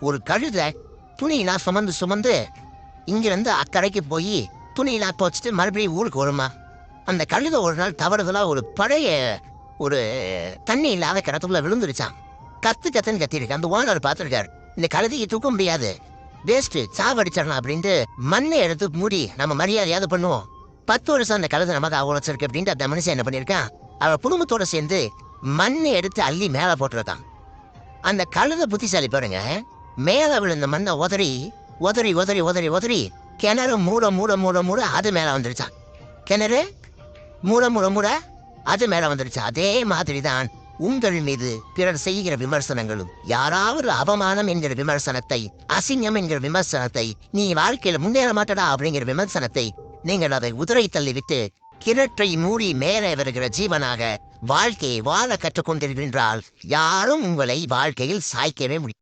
ஒரு கழுதை துணியெல்லாம் சுமந்து சுமந்து இங்கிருந்து அக்கறைக்கு போய் துணியெல்லாம் துவச்சிட்டு மறுபடியும் ஊருக்கு வருமா? அந்த கழுதை ஒரு நாள் தவறுதலாக ஒரு பழைய ஒரு தண்ணி இல்லாத கிணத்துக்குள்ளே விழுந்துருச்சான் கத்து கத்துன்னு கத்திருக்கு அந்த ஓனர் பார்த்துருக்காரு. இந்த கழுதையை தூக்க முடியாது. வேஸ்ட்டு சாவடிச்சிடலாம் அப்படின்ட்டு மண்ணை எடுத்து மூடி நம்ம மரியாதையாவது பண்ணுவோம். பத்து வருஷம் அந்த கழுதை நமக்கு உழைச்சிருக்கு அப்படின்ட்டு அந்த மனுஷன் என்ன பண்ணியிருக்கான்? அவள் குடும்பத்தோட சேர்ந்து மண்ணை எடுத்து அள்ளி மேலே போட்டிருக்கான். அந்த கழுதை புத்திசாலி பாருங்க. மேலே விழுந்த மண்ணை உதறி உதறி உதறி உதறி உதறி கிணறு மூட மூட மூட மூட அது மேலே வந்துருச்சான் கிணறு மூட மூட மூட அது மேலே வந்துருச்சா அதே மாதிரி தான் உங்கள் மீது பிறர் செய்கிற விமர்சனங்களும். யாராவது அவமானம் என்கிற விமர்சனத்தை அசிங்கம் என்கிற விமர்சனத்தை நீ வாழ்க்கையில முன்னேற மாட்டடா அப்படிங்கிற விமர்சனத்தை நீங்கள் அதை உதிரை தள்ளிவிட்டு கிணற்றை மூடி மேலே வருகிற ஜீவனாக வாழ்க்கையை வாழ கற்றுக்கொண்டிருக்கின்றால் யாரும் உங்களை வாழ்க்கையில் சாய்க்கவே முடியும்